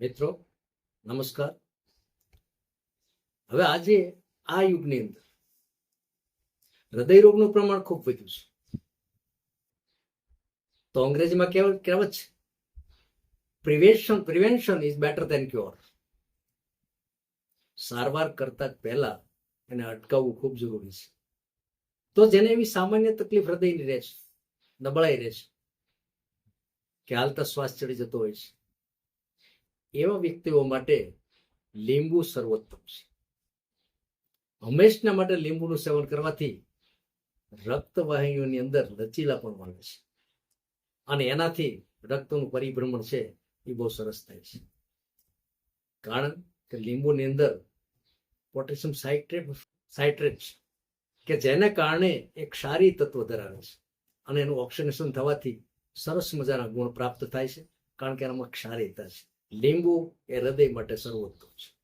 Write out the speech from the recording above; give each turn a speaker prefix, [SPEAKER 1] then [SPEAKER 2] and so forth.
[SPEAKER 1] મિત્રો, નમસ્કાર. હવે આજે આ યુગની અંદર હૃદય રોગનું પ્રમાણ ખૂબ વધ્યું છે. તો અંગ્રેજીમાં કહેવત કહેવત છે prevention prevention is better than cure સારવાર કરતા પહેલા એને અટકાવવું ખૂબ જરૂરી છે. તો જેને એવી સામાન્ય તકલીફ હૃદયની રહે છે, નબળાઈ રહે છે, કે હાલતા શ્વાસ ચડી જતો હોય છે એવા વ્યક્તિઓ માટે લીંબુ સર્વોત્તમ છે. હંમેશના માટે લીંબુનું સેવન કરવાથી રક્તવાહિનીઓની અંદર લચીલા પણ મળે છે. અને એનાથી રક્તનું પરિભ્રમણ છે એ બહુ સરસ થાય છે. કારણ કે લીંબુની અંદર પોટેશિયમ સાઇટ્રેટ સાઇટ્રેટ છે કે જેને કારણે એક ક્ષારી તત્વ ધરાવે છે અને એનું ઓક્સિડેશન થવાથી સરસ મજાના ગુણ પ્રાપ્ત થાય છે. કારણ કે એનામાં ક્ષારીતા છે. લીંબુ એ હૃદય માટે સર્વોત્તમ છે.